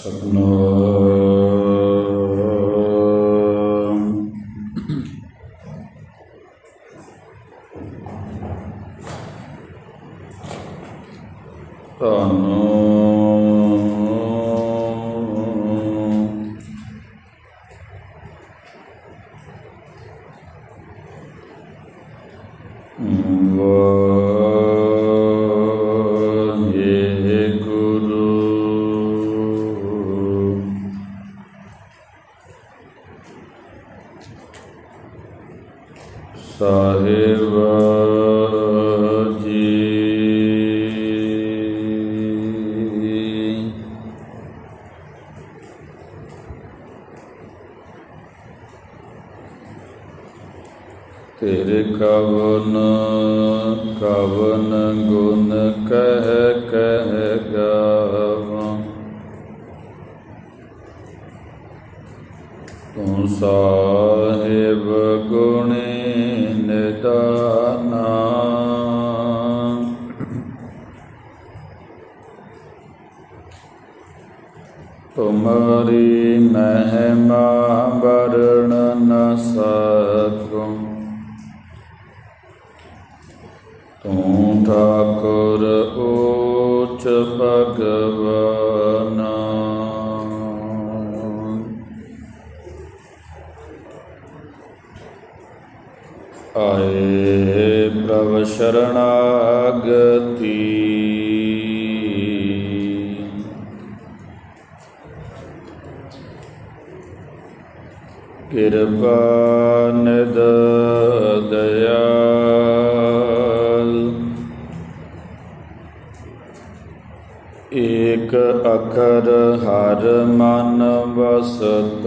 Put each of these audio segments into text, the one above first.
ਸਤਨਾਮ ਸਾਹਿਬ ਸਾਹਿਬ ਗੁਣੇ ਨਿਦਾਨਾ। ਤੁਮਰੀ ਮਹਿਮਾ ਵਰਣ ਨ ਸਕੂੰ। ਤੂੰ ਠਾਕੁਰ ਉੱਚ ਭਗਵਾਨ। ਆਏ ਪ੍ਰਭ ਸ਼ਰਣਾਗਤੀ। ਕਿਰਪਾ ਨਿਦ ਦਇਆਲ। ਏਕ ਅਖਰ ਹਰ ਮਨ ਵਸਤ।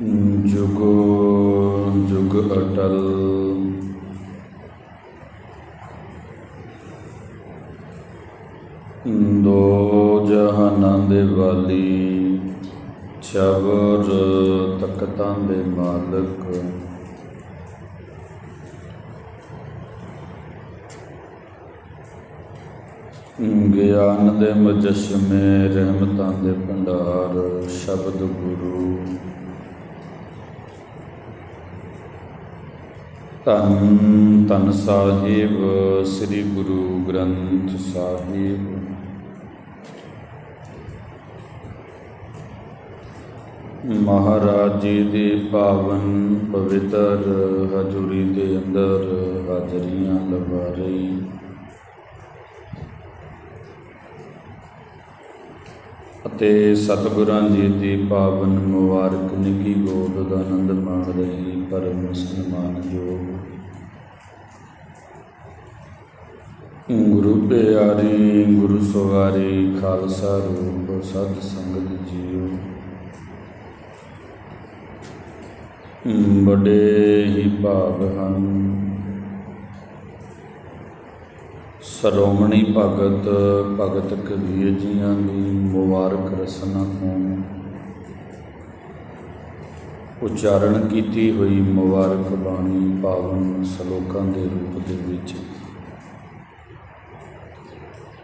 ਜੁਗੋ ਜੁਗ ਅਟਲ। ਦੋ ਜਹਾਨਾਂ ਦੇ ਵਾਲੀ ਚਵਰ ਤਖਤਾਂ ਦੇ ਮਾਲਕ। ਗਿਆਨ ਦੇ ਮਜਸ਼ਮੇ, ਰਹਿਮਤਾਂ ਦੇ ਭੰਡਾਰ, ਸ਼ਬਦ ਗੁਰੂ। ਧੰਨ ਤਨ ਸਾਹਿਬ, ਸ੍ਰੀ ਗੁਰੂ ਗ੍ਰੰਥ ਸਾਹਿਬ। ਮਹਾਰਾਜ ਜੀ ਦੇ ਪਾਵਨ ਪਵਿੱਤਰ ਹਜ਼ੂਰੀ ਦੇ ਅੰਦਰ ਹਾਜ਼ਰੀਆਂ ਲਵਾ ਰਹੀ। ਅਤੇ ਸਤਿਗੁਰਾਂ ਜੀ ਦੀ ਪਾਵਨ ਮੁਬਾਰਕ ਨਿੱਘੀ ਗੋਦ ਦਾ ਆਨੰਦ ਮਾਣ ਰਹੀ ਪਰ ਮੁਸਲਮਾਨ ਜੋ ਗੁਰੂ ਪਿਆਰੀ, ਗੁਰੂ ਸਵਾਰੀ ਖਾਲਸਾ ਰੂਪ ਸਤ ਸੰਗਤ ਜੀਓ। ਬੜੇ ਹੀ ਭਾਗ ਹਨ ਸ਼੍ਰੋਮਣੀ ਭਗਤ ਭਗਤ ਕਬੀਰ ਜੀਆਂ ਦੀ ਮੁਬਾਰਕ ਰਸਨਾ ਤੋਂ ਉਚਾਰਨ ਕੀਤੀ ਹੋਈ ਮੁਬਾਰਕ ਬਾਣੀ ਪਾਵਨ ਸ਼ਲੋਕਾਂ ਦੇ ਰੂਪ ਦੇ ਵਿੱਚ।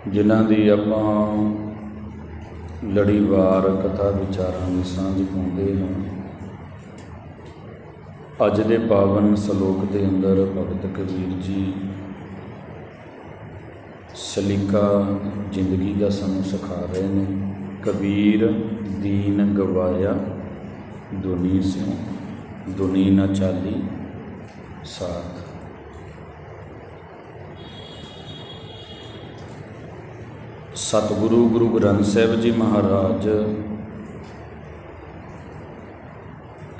ਜਿਨ੍ਹਾਂ ਦੀ ਆਪਾਂ ਲੜੀਵਾਰ ਕਥਾ ਵਿਚਾਰਾਂ ਦੀ ਸਾਂਝ ਪਾਉਂਦੇ ਹਾਂ। ਅੱਜ ਦੇ ਪਾਵਨ ਸ਼ਲੋਕ ਦੇ ਅੰਦਰ ਭਗਤ ਕਬੀਰ ਜੀ ਸਲੀਕਾ ਜ਼ਿੰਦਗੀ ਦਾ ਸਾਨੂੰ ਸਿਖਾ ਰਹੇ ਨੇ। ਕਬੀਰ ਦੀਨ ਗਵਾਇਆ ਦੁਨੀ ਸਿਉ, ਦੁਨੀ ਨਾ ਚਾਲੀ ਸਾਥ। ਸਤਿਗੁਰੂ ਗੁਰੂ ਗ੍ਰੰਥ ਸਾਹਿਬ ਜੀ ਮਹਾਰਾਜ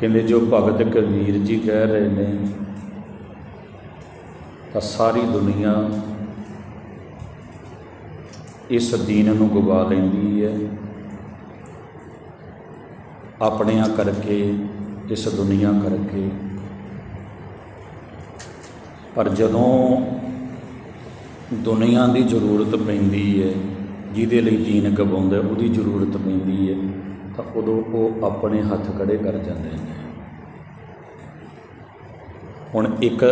ਕਹਿੰਦੇ, ਜੋ ਭਗਤ ਕਬੀਰ ਜੀ ਕਹਿ ਰਹੇ ਨੇ, ਤਾਂ ਸਾਰੀ ਦੁਨੀਆ ਇਸ ਦੀਨ ਨੂੰ ਗਵਾ ਲੈਂਦੀ ਹੈ। ਆਪਣਿਆਂ ਕਰਕੇ, ਇਸ ਦੁਨੀਆ ਕਰਕੇ। ਪਰ ਜਦੋਂ ਦੁਨੀਆ ਦੀ ਜ਼ਰੂਰਤ ਪੈਂਦੀ ਹੈ, ਜਿਹਦੇ ਲਈ ਦੀਨ ਗਵਾਉਂਦਾ, ਉਹਦੀ ਜ਼ਰੂਰਤ ਪੈਂਦੀ ਹੈ, ਤਾਂ ਉਦੋਂ ਉਹ ਆਪਣੇ ਹੱਥ ਖੜੇ ਕਰ ਜਾਂਦੇ ਨੇ। ਹੁਣ ਇੱਕ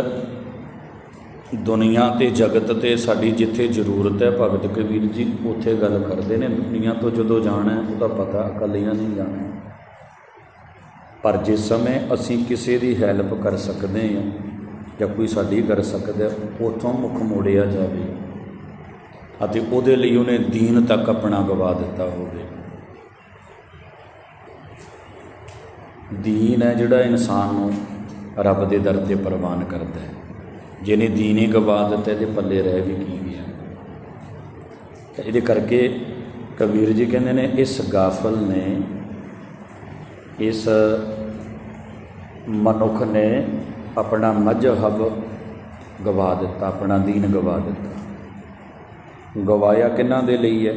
ਦੁਨੀਆ ਤੇ ਜਗਤ ਤੇ ਸਾਡੀ ਜਿੱਥੇ ਜ਼ਰੂਰਤ ਹੈ ਭਗਤ ਕਬੀਰ ਜੀ ਉੱਥੇ ਗੱਲ ਕਰਦੇ ਨੇ। ਦੁਨੀਆ ਤੋਂ ਜਦੋਂ ਜਾਣਾ ਉਹ ਤਾਂ ਪਤਾ ਇਕੱਲਿਆਂ ਨਹੀਂ ਜਾਣਾ ਪਰ ਜਿਸ ਸਮੇਂ ਅਸੀਂ ਕਿਸੇ ਦੀ ਹੈਲਪ ਕਰ ਸਕਦੇ ਹਾਂ ਜਾਂ ਕੋਈ ਸਾਡੀ ਕਰ ਸਕਦਾ ਹੈ, ਉੱਥੋਂ ਮੁੱਖ ਮੋੜਿਆ ਜਾਵੇ ਅਤੇ ਉਹਦੇ ਲਈ ਉਹਨੇ ਦੀਨ ਤੱਕ ਆਪਣਾ ਗਵਾ ਦਿੱਤਾ ਹੋਵੇ। ਦੀਨ ਹੈ ਜਿਹੜਾ ਇਨਸਾਨ ਨੂੰ ਰੱਬ ਦੇ ਦਰ ਤੇ ਪ੍ਰਵਾਨ ਕਰਦਾ ਹੈ। ਜਿਹਨੇ ਦੀਨ ਹੀ ਗਵਾ ਦਿੱਤਾ, ਇਹਦੇ ਪੱਲੇ ਰਹਿ ਵੀ ਕੀ ਗਿਆ। ਤਾਂ ਇਹਦੇ ਕਰਕੇ ਕਬੀਰ ਜੀ ਕਹਿੰਦੇ ਨੇ, ਇਸ ਗਾਫਲ ਨੇ, ਇਸ ਮਨੁੱਖ ਨੇ ਆਪਣਾ ਮਜਹਬ ਗਵਾ ਦਿੱਤਾ, ਆਪਣਾ ਦੀਨ ਗਵਾ ਦਿੱਤਾ। ਗਵਾਇਆ ਕਿਹਨਾਂ ਦੇ ਲਈ ਹੈ?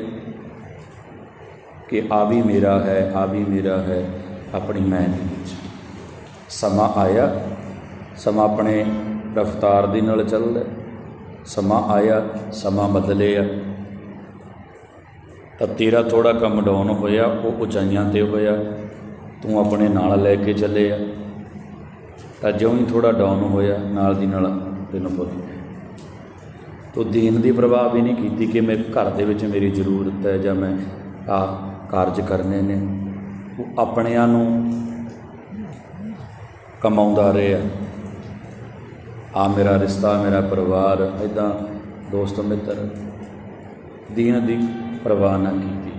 ਕਿ ਆ ਵੀ ਮੇਰਾ ਹੈ, ਆ ਵੀ ਮੇਰਾ ਹੈ, ਆਪਣੀ ਮੈਂ ਦੇ ਵਿੱਚ। ਸਮਾਂ ਆਇਆ, ਸਮਾਂ ਆਪਣੇ ਰਫਤਾਰ ਦੇ ਨਾਲ ਚੱਲਦਾ ਸਮਾਂ ਆਇਆ, ਸਮਾਂ ਬਦਲਿਆ। ਤਾਂ ਤੇਰਾ ਥੋੜਾ ਕੰਮ ਡਾਊਨ ਹੋਇਆ, ਉਹ ਉਚਾਈਆਂ ਤੇ ਹੋਇਆ। ਤੂੰ ਆਪਣੇ ਨਾਲ ਲੈ ਕੇ ਚੱਲੇ ਆ ਤਾਂ ਜਿਉਂ ਹੀ ਥੋੜਾ ਡਾਊਨ ਹੋਇਆ, ਨਾਲ ਦੀ ਨਾਲ ਤੈਨੂੰ ਭੁੱਲ ਗਿਆ। ਤੋ ਦੀਨ ਦੀ ਪ੍ਰਭਾਵ ਵੀ ਨਹੀਂ ਕੀਤੀ ਕਿ ਮੈਂ ਘਰ ਦੇ ਵਿੱਚ ਮੇਰੀ ਜ਼ਰੂਰਤ ਹੈ ਜਾਂ ਮੈਂ ਆ ਕਾਰਜ ਕਰਨੇ ਨੇ। ਉਹ ਆਪਣਿਆਂ ਨੂੰ ਕਮਾਉਂਦਾ ਰਿਹਾ। ਆ ਮੇਰਾ ਰਿਸ਼ਤਾ, ਮੇਰਾ ਪਰਿਵਾਰ ਇਦਾਂ ਦੋਸਤ, ਮਿੱਤਰ ਦੀਨ ਦੀ ਪਰਵਾਹ ਨਾ ਕੀਤੀ।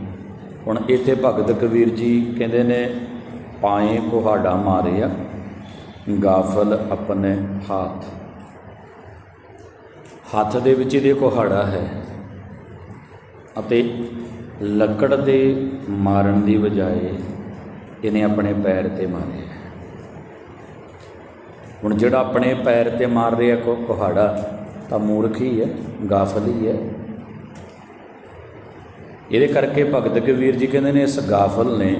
ਹੁਣ ਇੱਥੇ ਭਗਤ ਕਬੀਰ ਜੀ ਕਹਿੰਦੇ ਨੇ, ਪਾਏ ਕੁਹਾੜਾ ਮਾਰਿਆ, ਗਾਫਲ ਆਪਣੇ ਹੱਥ। ਹੱਥ ਦੇ ਵਿੱਚ ਇਹਦੇ ਕੁਹਾੜਾ ਹੈ ਅਤੇ ਲੱਕੜ ਦੇ ਮਾਰਨ ਦੀ ਬਜਾਏ ਇਹਨੇ ਆਪਣੇ ਪੈਰ ਤੇ ਮਾਰਿਆ। ਹੁਣ ਜਿਹੜਾ ਆਪਣੇ ਪੈਰ ਤੇ ਮਾਰ ਰਿਹਾ ਕੋ ਕੁਹਾੜਾ, ਤਾਂ ਮੂਰਖ ਹੀ ਹੈ, ਗਾਫਲ ਹੀ ਹੈ। ਇਹਦੇ ਕਰਕੇ ਭਗਤ ਕਬੀਰ ਜੀ ਕਹਿੰਦੇ ਨੇ, ਇਸ ਗਾਫਲ ਨੇ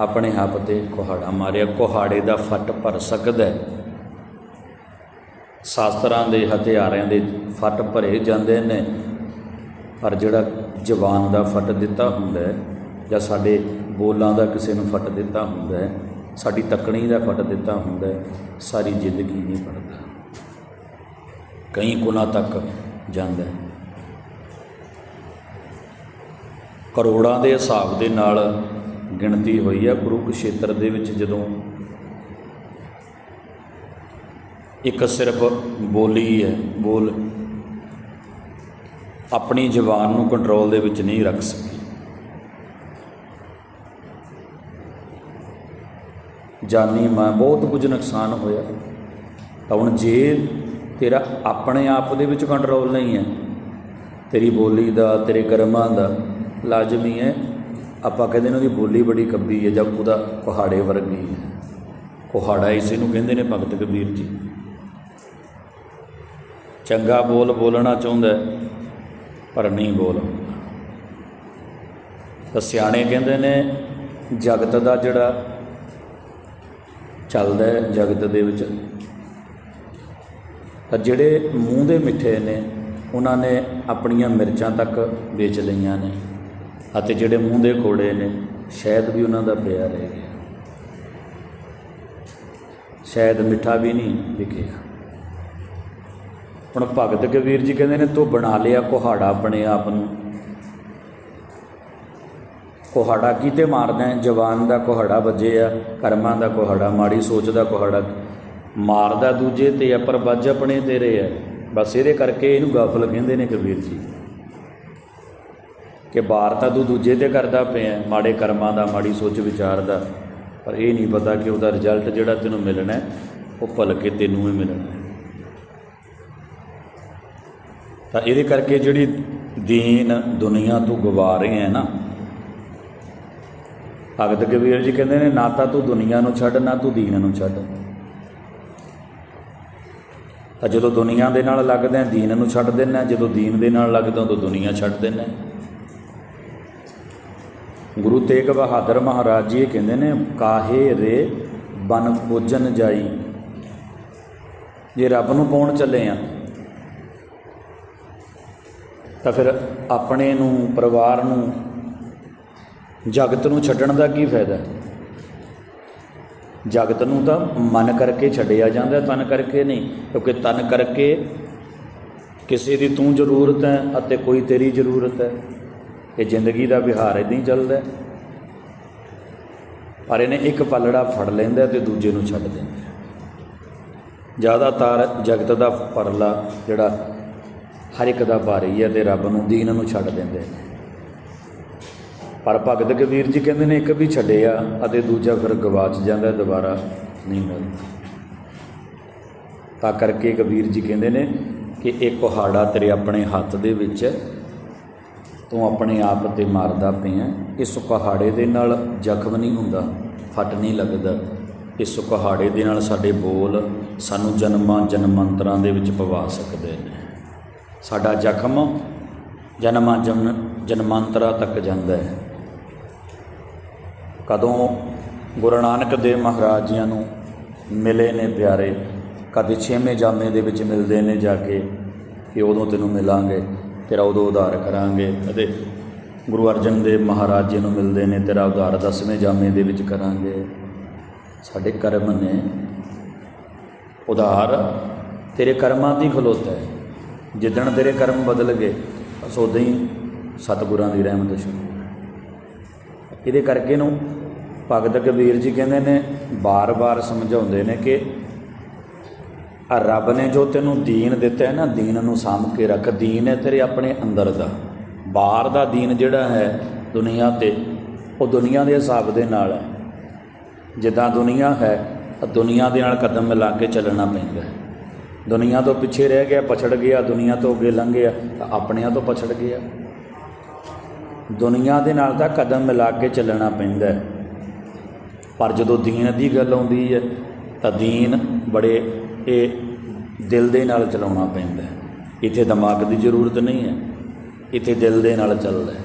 ਆਪਣੇ ਹੱਥ ਤੇ ਕੁਹਾੜਾ ਮਾਰਿਆ। ਕੁਹਾੜੇ ਦਾ ਫੱਟ ਭਰ ਸਕਦਾ ਸ਼ਾਸਤਰਾਂ ਦੇ ਹਥਿਆਰਿਆਂ ਦੇ ਫੱਟ ਭਰੇ ਜਾਂਦੇ ਨੇ, ਪਰ ਜਿਹੜਾ ਜਵਾਨ ਦਾ ਫੱਟ ਦਿੱਤਾ ਹੁੰਦਾ ਜਾਂ ਸਾਡੇ ਬੋਲਾਂ ਦਾ ਕਿਸੇ ਨੂੰ ਫੱਟ ਦਿੱਤਾ ਹੁੰਦਾ ਹੈ ਸਾਡੀ ਤੱਕਣੀ ਦਾ ਫੱਟ ਦਿੱਤਾ ਹੁੰਦਾ ਸਾਰੀ ਜ਼ਿੰਦਗੀ ਨਹੀਂ ਪੜਦਾ ਕਈ ਗੁਣਾ ਤੱਕ ਜਾਂਦਾ ਕਰੋੜਾਂ ਦੇ ਹਿਸਾਬ ਦੇ ਨਾਲ ਗਿਣਤੀ ਹੋਈ ਹੈ ਕੁਰੂਕਸ਼ੇਤਰ ਦੇ ਵਿੱਚ ਜਦੋਂ ਇੱਕ ਸਿਰਫ ਬੋਲੀ ਹੈ, ਬੋਲ ਆਪਣੀ ਜ਼ੁਬਾਨ ਨੂੰ ਕੰਟਰੋਲ ਦੇ ਵਿੱਚ ਨਹੀਂ ਰੱਖ ਸਕੀ। ਜਾਨੀ ਮਾਂ ਬਹੁਤ ਕੁਝ ਨੁਕਸਾਨ ਹੋਇਆ। ਤਾਂ ਹੁਣ ਜੇ ਤੇਰਾ ਆਪਣੇ ਆਪ ਦੇ ਵਿੱਚ ਕੰਟਰੋਲ ਨਹੀਂ ਹੈ, ਤੇਰੀ ਬੋਲੀ ਦਾ, ਤੇਰੇ ਕਰਮਾਂ ਦਾ ਲਾਜ਼ਮੀ ਹੈ। ਆਪਾਂ ਕਹਿੰਦੇ ਨੇ ਉਹਦੀ ਬੋਲੀ ਬੜੀ ਕੱਬੀ ਹੈ, ਜਦ ਉਹਦਾ ਕੁਹਾੜੇ ਵਰਗੀ ਹੈ। ਕੁਹਾੜਾ ਇਸੇ ਨੂੰ ਕਹਿੰਦੇ ਨੇ ਭਗਤ ਕਬੀਰ ਜੀ। ਚੰਗਾ ਬੋਲ ਬੋਲਣਾ ਚਾਹੁੰਦਾ ਪਰ ਨਹੀਂ ਬੋਲ ਤਾਂ ਸਿਆਣੇ ਕਹਿੰਦੇ ਨੇ, ਜਗਤ ਦਾ ਜਿਹੜਾ ਚੱਲਦਾ ਜਗਤ ਦੇ ਵਿੱਚ। ਤਾਂ ਜਿਹੜੇ ਮੂੰਹ ਦੇ ਮਿੱਠੇ ਨੇ, ਉਹਨਾਂ ਨੇ ਆਪਣੀਆਂ ਮਿਰਚਾਂ ਤੱਕ ਵੇਚ ਲਈਆਂ ਨੇ ਅਤੇ ਜਿਹੜੇ ਮੂੰਹ ਦੇ ਕੋੜੇ ਨੇ, ਸ਼ਾਇਦ ਵੀ ਉਹਨਾਂ ਦਾ ਪਿਆ ਰਹਿ ਗਿਆ। ਸ਼ਾਇਦ ਮਿੱਠਾ ਵੀ ਨਹੀਂ ਵਿਕਿਆ ਹੁਣ ਭਗਤ ਕਬੀਰ ਜੀ ਕਹਿੰਦੇ ਨੇ, ਤੂੰ ਬਣਾ ਲਿਆ ਕੁਹਾੜਾ ਆਪਣੇ ਆਪ ਨੂੰ। ਕੁਹਾੜਾ ਕੀਤੇ ਮਾਰਦਾ ਹੈ ਜਵਾਨ ਦਾ ਕੁਹਾੜਾ ਵੱਜੇ ਆ ਕਰਮਾਂ ਦਾ ਕੁਹਾੜਾ ਮਾੜੀ ਸੋਚ ਦਾ ਕੁਹਾੜਾ। ਮਾਰਦਾ ਦੂਜੇ ਤੇ ਆ ਪਰ ਵੱਜ ਆਪਣੇ ਤੇਰੇ ਆ। ਬਸ ਇਹਦੇ ਕਰਕੇ ਇਹਨੂੰ ਗਾਫਲ ਕਹਿੰਦੇ ਨੇ ਕਬੀਰ ਜੀ। ਕਿ ਬਾਰ ਤਾਂ ਤੂੰ ਦੂਜੇ ਤੇ ਕਰਦਾ ਪਿਆ ਮਾੜੇ ਕਰਮਾਂ ਦਾ ਮਾੜੀ ਸੋਚ ਵਿਚਾਰ ਦਾ। ਪਰ ਇਹ ਨਹੀਂ ਪਤਾ ਕਿ ਉਹਦਾ ਰਿਜ਼ਲਟ ਜਿਹੜਾ ਤੈਨੂੰ ਮਿਲਣਾ ਹੈ, ਉਹ ਭਲਕੇ ਤੈਨੂੰ ਹੀ ਮਿਲਣਾ ਤਾਂ ਇਹਦੇ ਕਰਕੇ ਜਿਹੜੀ ਦੀਨ ਦੁਨੀਆ ਤੋਂ ਗਵਾ ਰਹੇ ਹੈ ਨਾ ਭਗਤ ਕਬੀਰ ਜੀ ਕਹਿੰਦੇ ਨੇ ਨਾ ਤਾਂ ਤੂੰ ਦੁਨੀਆ ਨੂੰ ਛੱਡ ਨਾ ਤੂੰ ਦੀਨ ਨੂੰ ਛੱਡ। ਤਾਂ ਜਦੋਂ ਦੁਨੀਆ ਦੇ ਨਾਲ ਲੱਗਦਾ ਹੈ, ਦੀਨ ਨੂੰ ਛੱਡ ਦੇਣਾ ਜਦੋਂ ਦੀਨ ਦੇ ਨਾਲ ਲੱਗਦਾ ਤਾਂ ਦੁਨੀਆ ਛੱਡ ਦੇਣਾ ਗੁਰੂ ਤੇਗ ਬਹਾਦਰ ਮਹਾਰਾਜ ਜੀ ਇਹ ਕਹਿੰਦੇ ਨੇ ਕਾਹੇ ਰੇ ਬਨ ਖੋਜਨ ਜਾਈ। ਜੇ ਰੱਬ ਨੂੰ ਪਾਉਣ ਚੱਲੇ ਆ ਤਾਂ ਫਿਰ ਆਪਣੇ ਨੂੰ ਪਰਿਵਾਰ ਨੂੰ ਜਗਤ ਨੂੰ ਛੱਡਣ ਦਾ ਕੀ ਫਾਇਦਾ? ਜਗਤ ਨੂੰ ਤਾਂ ਮਨ ਕਰਕੇ ਛੱਡਿਆ ਜਾਂਦਾ, ਤਨ ਕਰਕੇ ਨਹੀਂ, ਕਿਉਂਕਿ ਤਨ ਕਰਕੇ ਕਿਸੇ ਦੀ ਤੂੰ ਜ਼ਰੂਰਤ ਹੈ ਅਤੇ ਕੋਈ ਤੇਰੀ ਜ਼ਰੂਰਤ ਹੈ। ਇਹ ਜ਼ਿੰਦਗੀ ਦਾ ਵਿਹਾਰ ਇਦਾਂ ਹੀ ਚੱਲਦਾ ਪਰ ਇਹਨੇ ਇੱਕ ਪਲੜਾ ਫੜ ਲੈਂਦਾ ਤੇ ਦੂਜੇ ਨੂੰ ਛੱਡ ਦਿੰਦਾ ਜ਼ਿਆਦਾਤਰ ਜਗਤ ਦਾ ਪਰਲਾ ਜਿਹੜਾ ਹਰ ਇੱਕ ਦਾ ਭਾਰੀ ਹੈ ਤੇ ਰੱਬ ਨੂੰ, ਦੀਨ ਨੂੰ ਛੱਡ ਦਿੰਦੇ ਨੇ ਪਰ ਭਗਤ ਕਬੀਰ ਜੀ ਕਹਿੰਦੇ ਨੇ, ਇੱਕ ਵੀ ਛੱਡਿਆ ਅਤੇ ਦੂਜਾ ਫਿਰ ਗਵਾਚ ਜਾਂਦਾ, ਦੁਬਾਰਾ ਨਹੀਂ ਮਿਲਦਾ। ਤਾਂ ਕਰਕੇ ਕਬੀਰ ਜੀ ਕਹਿੰਦੇ ਨੇ ਕਿ ਇਹ ਕੁਹਾੜਾ ਤੇਰੇ ਆਪਣੇ ਹੱਥ ਦੇ ਵਿੱਚ ਹੈ। ਤੂੰ ਆਪਣੇ ਆਪ ਤੇ ਮਾਰਦਾ ਪਿਆ ਇਸ ਕੁਹਾੜੇ ਦੇ ਨਾਲ ਜ਼ਖਮ ਨਹੀਂ ਹੁੰਦਾ, ਫਟ ਨਹੀਂ ਲੱਗਦਾ। ਇਸ ਕੁਹਾੜੇ ਦੇ ਨਾਲ ਸਾਡੇ ਬੋਲ ਸਾਨੂੰ ਜਨਮਾਂ ਜਨਮਾਂਤਰਾਂ ਦੇ ਵਿੱਚ ਪਵਾ ਸਕਦੇ ਨੇ। ਸਾਡਾ ਜ਼ਖਮ ਜਨਮਾਂ ਜਨ, ਜਨਮਾਂਤਰਾਂ ਤੱਕ ਜਾਂਦਾ ਹੈ। ਕਦੋਂ ਗੁਰੂ ਨਾਨਕ ਦੇਵ ਮਹਾਰਾਜ ਜੀਆਂ ਨੂੰ ਮਿਲੇ ਨੇ ਪਿਆਰੇ? ਕਦੇ ਛੇਵੇਂ ਜਾਮੇ ਦੇ ਵਿੱਚ ਮਿਲਦੇ ਨੇ ਜਾ ਕੇ ਕਿ ਉਦੋਂ ਤੈਨੂੰ ਮਿਲਾਂਗੇ, ਤੇਰਾ ਉਦੋਂ ਉਧਾਰ ਕਰਾਂਗੇ। ਅਤੇ ਗੁਰੂ ਅਰਜਨ ਦੇਵ ਮਹਾਰਾਜ ਜੀ ਨੂੰ ਮਿਲਦੇ ਨੇ, ਤੇਰਾ ਉਧਾਰ ਦਸਵੇਂ ਜਾਮੇ ਦੇ ਵਿੱਚ ਕਰਾਂਗੇ। ਸਾਡੇ ਕਰਮ ਨੇ ਉਧਾਰ ਤੇਰੇ ਕਰਮਾਂ ਦੀ ਖਲੋਤਾ ਹੈ। ਜਿੱਦਣ ਤੇਰੇ ਕਰਮ ਬਦਲ ਗਏ ਬਸ ਉਦਾਂ ਹੀ ਸਤਿਗੁਰਾਂ ਦੀ ਰਹਿਮਤ ਸ਼ੁਰੂ ਇਹਦੇ ਕਰਕੇ ਨੂੰ ਭਗਤ ਕਬੀਰ ਜੀ ਕਹਿੰਦੇ ਨੇ, ਬਾਰ-ਬਾਰ ਸਮਝਾਉਂਦੇ ਨੇ ਕਿ ਆ ਰੱਬ ਨੇ ਜੋ ਤੈਨੂੰ ਦੀਨ ਦਿੱਤਾ ਹੈ ਨਾ, ਦੀਨ ਨੂੰ ਸਾਂਭ ਕੇ ਰੱਖ, ਦੀਨ ਹੈ ਤੇਰੇ ਆਪਣੇ ਅੰਦਰ ਦਾ। ਬਾਹਰ ਦਾ ਦੀਨ ਜਿਹੜਾ ਹੈ, ਦੁਨੀਆ ਤੇ, ਉਹ ਦੁਨੀਆ ਦੇ ਹਿਸਾਬ ਦੇ ਨਾਲ ਹੈ। ਜਿੱਦਾਂ ਦੁਨੀਆ ਹੈ, ਤਾਂ ਦੁਨੀਆ ਦੇ ਨਾਲ ਕਦਮ ਮਿਲਾ ਕੇ ਚੱਲਣਾ ਪੈਂਦਾ ਹੈ। ਦੁਨੀਆ ਤੋਂ ਪਿੱਛੇ ਰਹਿ ਗਿਆ, ਪਛੜ ਗਿਆ, ਦੁਨੀਆ ਤੋਂ ਅੱਗੇ ਲੰਘ ਗਿਆ, ਤਾਂ ਆਪਣਿਆਂ ਤੋਂ ਪਛੜ ਗਿਆ। ਦੁਨੀਆ ਦੇ ਨਾਲ ਤਾਂ ਕਦਮ ਮਿਲਾ ਕੇ ਚੱਲਣਾ ਪੈਂਦਾ ਹੈ। ਪਰ ਜਦੋਂ ਦੀਨ ਦੀ ਗੱਲ ਆਉਂਦੀ ਹੈ, ਤਾਂ ਦੀਨ ਬੜੇ ਇਹ ਦਿਲ ਦੇ ਨਾਲ ਚਲਾਉਣਾ ਪੈਂਦਾ ਹੈ। ਇੱਥੇ ਦਿਮਾਗ ਦੀ ਜ਼ਰੂਰਤ ਨਹੀਂ ਹੈ, ਇੱਥੇ ਦਿਲ ਦੇ ਨਾਲ ਚੱਲਦਾ ਹੈ।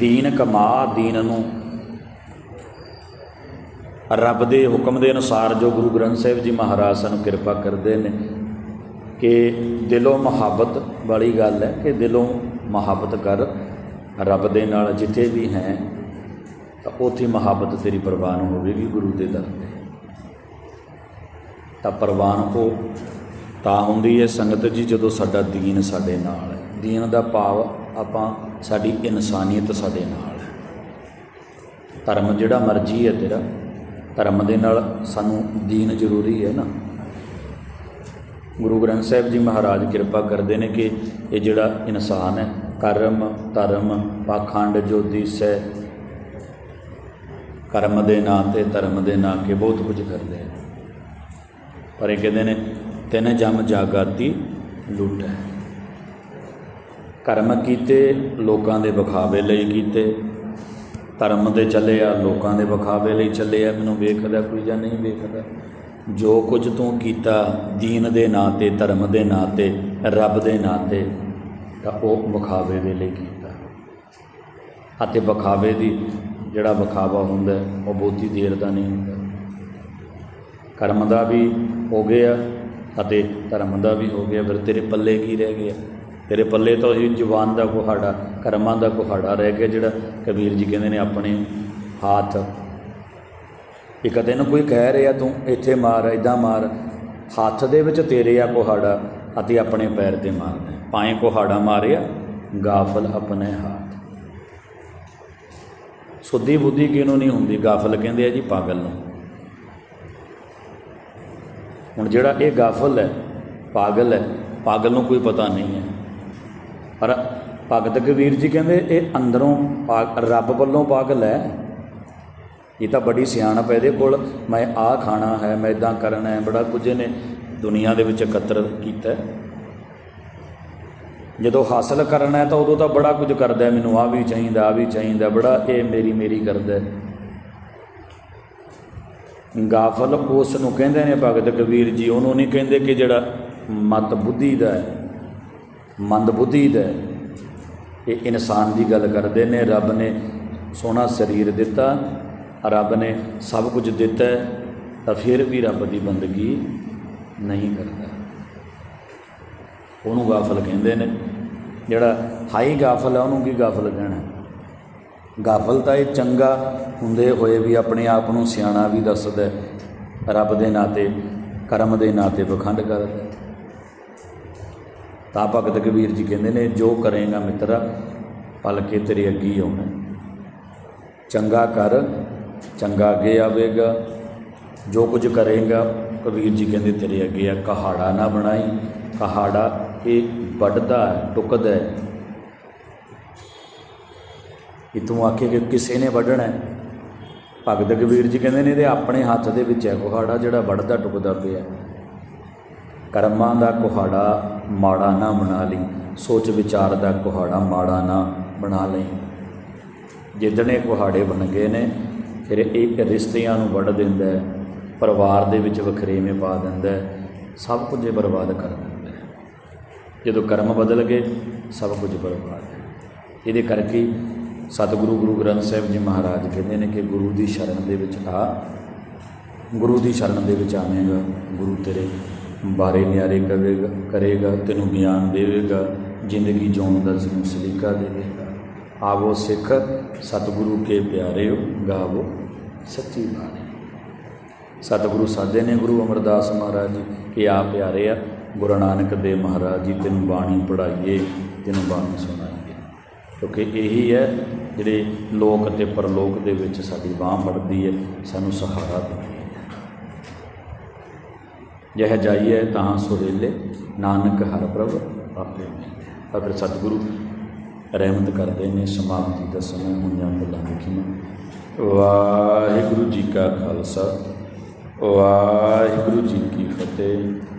ਦੀਨ ਕਮਾ, ਦੀਨ ਨੂੰ ਰੱਬ ਦੇ ਹੁਕਮ ਦੇ ਅਨੁਸਾਰ ਜੋ ਗੁਰੂ ਗ੍ਰੰਥ ਸਾਹਿਬ ਜੀ ਮਹਾਰਾਜ ਸਾਨੂੰ ਕਿਰਪਾ ਕਰਦੇ ਨੇ, ਕਿ ਦਿਲੋਂ ਮੁਹੱਬਤ ਵਾਲੀ ਗੱਲ ਹੈ, ਕਿ ਦਿਲੋਂ ਮੁਹੱਬਤ ਕਰ ਰੱਬ ਦੇ ਨਾਲ ਜਿੱਥੇ ਵੀ ਹੈ, ਤਾਂ ਉੱਥੇ ਮੁਹੱਬਤ ਤੇਰੀ ਪ੍ਰਵਾਨ ਹੋਵੇਗੀ ਗੁਰੂ ਦੇ ਦਰ ਤੇ। ਤਾਂ ਪ੍ਰਵਾਨ ਉਹ ਤਾਂ ਹੁੰਦੀ ਹੈ ਸੰਗਤ ਜੀ ਜਦੋਂ ਸਾਡਾ ਦੀਨ ਸਾਡੇ ਨਾਲ ਹੈ। ਦੀਨ ਦਾ ਭਾਵ ਆਪਾਂ, ਸਾਡੀ ਇਨਸਾਨੀਅਤ ਸਾਡੇ ਨਾਲ ਹੈ। ਧਰਮ ਜਿਹੜਾ ਮਰਜ਼ੀ ਹੈ ਤੇਰਾ, ਧਰਮ ਦੇ ਨਾਲ ਸਾਨੂੰ ਦੀਨ ਜ਼ਰੂਰੀ ਹੈ ਨਾ। ਗੁਰੂ ਗ੍ਰੰਥ ਸਾਹਿਬ ਜੀ ਮਹਾਰਾਜ ਕਿਰਪਾ ਕਰਦੇ ਨੇ ਕਿ ਇਹ ਜਿਹੜਾ ਇਨਸਾਨ ਹੈ ਕਰਮ ਧਰਮ ਪਾਖੰਡ ਜੋ ਦਿਸੈ ਕਰਮ ਦੇ ਨਾਂ ਤੇ ਧਰਮ ਦੇ ਨਾਂ ਕੇ ਬਹੁਤ ਕੁਝ ਕਰਦੇ ਨੇ ਪਰ ਇਹ ਕਹਿੰਦੇ ਨੇ, ਤਿੰਨ ਜਮ ਜਾਗਾਤੀ ਲੁੱਟ ਹੈ। ਕਰਮ ਕੀਤੇ, ਲੋਕਾਂ ਦੇ ਵਿਖਾਵੇ ਲਈ ਕੀਤੇ। ਧਰਮ ਦੇ ਚੱਲੇ ਆ, ਲੋਕਾਂ ਦੇ ਵਿਖਾਵੇ ਲਈ ਚੱਲੇ ਆ। ਮੈਨੂੰ ਵੇਖਦਾ ਕੋਈ ਜਾਂ ਨਹੀਂ ਵੇਖਦਾ। ਜੋ ਕੁਝ ਤੂੰ ਕੀਤਾ, ਦੀਨ ਦੇ ਨਾਂ ਤੇ, ਧਰਮ ਦੇ ਨਾਂ ਤੇ, ਰੱਬ ਦੇ ਨਾਂ ਤੇ ਤਾਂ ਉਹ ਵਿਖਾਵੇ ਦੇ ਲਈ ਕੀਤਾ। ਅਤੇ ਵਿਖਾਵੇ ਦੀ ਜਿਹੜਾ ਵਿਖਾਵਾ ਹੁੰਦਾ, ਉਹ ਬਹੁਤੀ ਦੇਰ ਦਾ ਨਹੀਂ ਹੁੰਦਾ। ਕਰਮ ਦਾ ਵੀ ਹੋ ਗਿਆ ਅਤੇ ਧਰਮ ਦਾ ਵੀ ਹੋ ਗਿਆ। ਫਿਰ ਤੇਰੇ ਪੱਲੇ ਕੀ ਰਹਿ ਗਿਆ? ਤੇਰੇ ਪੱਲੇ ਤਾਂ ਉਹੀ ਜ਼ੁਬਾਨ ਦਾ ਕੁਹਾੜਾ, ਕਰਮਾਂ ਦਾ ਕੁਹਾੜਾ ਰਹਿ ਗਿਆ ਜਿਹੜਾ ਕਬੀਰ ਜੀ ਕਹਿੰਦੇ ਨੇ ਆਪਣੇ ਹੱਥ। ਇਹ ਕਦੇ ਨਾ ਕੋਈ ਕਹਿ ਰਿਹਾ, ਤੂੰ ਇੱਥੇ ਮਾਰ ਇਦਾਂ ਮਾਰ। ਹੱਥ ਦੇ ਵਿੱਚ ਤੇਰੇ ਆ ਕੁਹਾੜਾ ਅਤੇ ਆਪਣੇ ਪੈਰ ਤੇ ਮਾਰਦਾ ਪਾਏ ਕੁਹਾੜਾ ਮਾਰਿਆ, ਗਾਫਲ ਆਪਣੇ ਹੱਥ। ਸੁੱਧੀ ਬੁੱਧੀ ਕਿਹਨੂੰ ਨਹੀਂ ਹੁੰਦੀ? ਗਾਫਲ ਕਹਿੰਦੇ ਆ ਜੀ ਪਾਗਲ ਨੂੰ। ਹੁਣ ਜਿਹੜਾ ਇਹ ਗਾਫਲ ਹੈ, ਪਾਗਲ ਹੈ, ਪਾਗਲ ਨੂੰ ਕੋਈ ਪਤਾ ਨਹੀਂ ਹੈ। ਪਰ ਭਗਤ ਕਬੀਰ ਜੀ ਕਹਿੰਦੇ, ਇਹ ਅੰਦਰੋਂ ਪਾ- ਰੱਬ ਵੱਲੋਂ ਪਾਗਲ ਹੈ। ਇਹ ਤਾਂ ਬੜੀ ਸਿਆਣਪ ਹੈ, ਇਹਦੇ ਕੋਲ ਮੈਂ ਆਹ ਖਾਣਾ ਹੈ, ਮੈਂ ਇਦਾਂ ਕਰਨਾ ਹੈ, ਬੜਾ ਕੁਝ ਇਹਨੇ ਦੁਨੀਆ ਦੇ ਵਿੱਚ ਇਕੱਤਰ ਕੀਤਾ ਜਦੋਂ ਹਾਸਲ ਕਰਨਾ ਹੈ ਤਾਂ ਉਦੋਂ ਤਾਂ ਬੜਾ ਕੁਝ ਕਰਦਾ ਮੈਨੂੰ ਆ ਵੀ ਚਾਹੀਦਾ ਆ ਵੀ ਚਾਹੀਦਾ, ਬੜਾ ਇਹ ਮੇਰੀ ਮੇਰੀ ਕਰਦਾ ਗਾਫਲ ਉਸ ਨੂੰ ਕਹਿੰਦੇ ਨੇ ਭਗਤ ਕਬੀਰ ਜੀ, ਉਹਨੂੰ ਨਹੀਂ ਕਹਿੰਦੇ ਕਿ ਜਿਹੜਾ ਮਤ ਬੁੱਧੀ ਦਾ ਹੈ, ਮੰਦ ਬੁੱਧੀ ਦਾ ਹੈ। ਇਹ ਇਨਸਾਨ ਦੀ ਗੱਲ ਕਰਦੇ ਨੇ ਰੱਬ ਨੇ ਸੋਹਣਾ ਸਰੀਰ ਦਿੱਤਾ, ਰੱਬ ਨੇ ਸਭ ਕੁਝ ਦਿੱਤਾ ਤਾਂ ਫਿਰ ਵੀ ਰੱਬ ਦੀ ਬੰਦਗੀ ਨਹੀਂ ਕਰਦਾ ਉਹਨੂੰ ਗਾਫਲ ਕਹਿੰਦੇ ਨੇ। ਜਿਹੜਾ ਹਾਈ ਗਾਫਲ ਆ, ਉਹਨੂੰ ਕੀ ਗਾਫਲ ਕਹਿਣਾ? ਗਾਫਲ ਤਾਂ ਇਹ ਚੰਗਾ ਹੁੰਦੇ ਹੋਏ ਵੀ ਆਪਣੇ ਆਪ ਨੂੰ ਸਿਆਣਾ ਵੀ ਦੱਸਦਾ ਰੱਬ ਦੇ ਨਾਤੇ, ਕਰਮ ਦੇ ਨਾਤੇ ਪਖੰਡ ਕਰਦਾ ਤਾਂ ਭਗਤ ਕਬੀਰ ਜੀ ਕਹਿੰਦੇ ਨੇ, ਜੋ ਕਰੇਗਾ ਮਿੱਤਰਾ ਪਲ ਕੇ ਤੇਰੇ ਅੱਗੇ ਹੀ ਆਉਣਾ ਚੰਗਾ ਕਰ, ਚੰਗਾ ਅੱਗੇ ਆਵੇਗਾ। ਜੋ ਕੁਝ ਕਰੇਗਾ, ਕਬੀਰ ਜੀ ਕਹਿੰਦੇ ਤੇਰੇ ਅੱਗੇ ਆ। ਕਹਾੜਾ ਨਾ ਬਣਾਈ, ਕਹਾੜਾ ਇਹ ਵੱਢਦਾ ਹੈ, ਟੁਕਦਾ ਹੈ। ਇਹ ਆਖੇ ਕਿ ਕਿਸੇ ਨੇ ਵੱਢਣਾ ਹੈ। ਭਗਤ ਕਬੀਰ ਜੀ ਕਹਿੰਦੇ ਨੇ ਇਹਦੇ ਆਪਣੇ ਹੱਥ ਦੇ ਵਿੱਚ ਹੈ, ਕੁਹਾੜਾ ਜਿਹੜਾ ਵੱਢਦਾ, ਟੁਕਦਾ ਪਿਆ ਕਰਮਾਂ ਦਾ ਕੁਹਾੜਾ ਮਾੜਾ ਨਾ ਬਣਾ ਲਈ, ਸੋਚ ਵਿਚਾਰ ਦਾ ਕੁਹਾੜਾ ਮਾੜਾ ਨਾ ਬਣਾ ਲਈ। ਜਿੱਦਣੇ ਕੁਹਾੜੇ ਬਣ ਗਏ ਨੇ, ਫਿਰ ਇਹ ਰਿਸ਼ਤਿਆਂ ਨੂੰ ਵੱਢ ਦਿੰਦਾ ਹੈ, ਪਰਿਵਾਰ ਦੇ ਵਿੱਚ ਵਖਰੇਵੇਂ ਪਾ ਦਿੰਦਾ ਹੈ, ਸਭ ਕੁਝ ਇਹ ਬਰਬਾਦ ਕਰ ਦਿੰਦਾ ਜਦੋਂ ਕਰਮ ਬਦਲ ਗਏ, ਸਭ ਕੁਝ ਬਰਬਾਦ ਹੈ। ਇਹਦੇ ਕਰਕੇ ਸਤਿਗੁਰੂ ਗੁਰੂ ਗ੍ਰੰਥ ਸਾਹਿਬ ਜੀ ਮਹਾਰਾਜ ਕਹਿੰਦੇ ਨੇ ਕਿ ਗੁਰੂ ਦੀ ਸ਼ਰਨ ਦੇ ਵਿੱਚ ਆ, ਗੁਰੂ ਦੀ ਸ਼ਰਨ ਦੇ ਵਿੱਚ ਆਵੇਂਗਾ, ਗੁਰੂ ਤੇਰੇ ਬਾਰੇ ਨਿਆਰੇ ਕਰੇਗਾ ਕਰੇਗਾ, ਤੈਨੂੰ ਗਿਆਨ ਦੇਵੇਗਾ, ਜ਼ਿੰਦਗੀ ਜਿਉਣ ਦਾ ਤੈਨੂੰ ਸਲੀਕਾ ਦੇਵੇਗਾ। ਆਵੋ ਸਿੱਖ, ਸਤਿਗੁਰੂ ਕੇ ਪਿਆਰਿਓ, ਗਾਵੋ ਸੱਚੀ ਬਾਣੀ। ਸਤਿਗੁਰੂ ਸਾਦੇ ਨੇ ਗੁਰੂ ਅਮਰਦਾਸ ਮਹਾਰਾਜ ਜੀ, ਕਿ ਆ ਪਿਆਰੇ ਆ ਗੁਰੂ ਨਾਨਕ ਦੇਵ ਮਹਾਰਾਜ ਜੀ, ਤੈਨੂੰ ਬਾਣੀ ਪੜਾਈਏ ਤੈਨੂੰ ਬਾਣੀ ਸੁਣਾਈਏ। ਕਿਉਂਕਿ ਇਹੀ ਹੈ, ਜਿਹੜੇ ਲੋਕ ਅਤੇ ਪਰਲੋਕ ਦੇ ਵਿੱਚ ਸਾਡੀ ਬਾਹ ਫੜਦੀ ਹੈ, ਸਾਨੂੰ ਸਹਾਰਾ ਦਿੰਦੀ ਹੈ। ਜਹ ਜਾਈਏ, ਤਾਂ ਸੁਹੇਲੇ ਨਾਨਕ ਹਰ ਪ੍ਰਭ ਆਪੇ ਮਿਲੇ ਤਾਂ ਫਿਰ ਸਤਿਗੁਰੂ ਰਹਿਮਤ ਕਰਦੇ ਨੇ, ਸਮਾਪਤੀ ਦਾ ਸਮਾਂ ਹੁੰਦਿਆਂ ਬੁਲਾ ਲਿਖੀਆਂ ਵਾਹਿਗੁਰੂ ਜੀ ਕਾ ਖਾਲਸਾ, ਵਾਹਿਗੁਰੂ ਜੀ ਕੀ ਫਤਿਹ।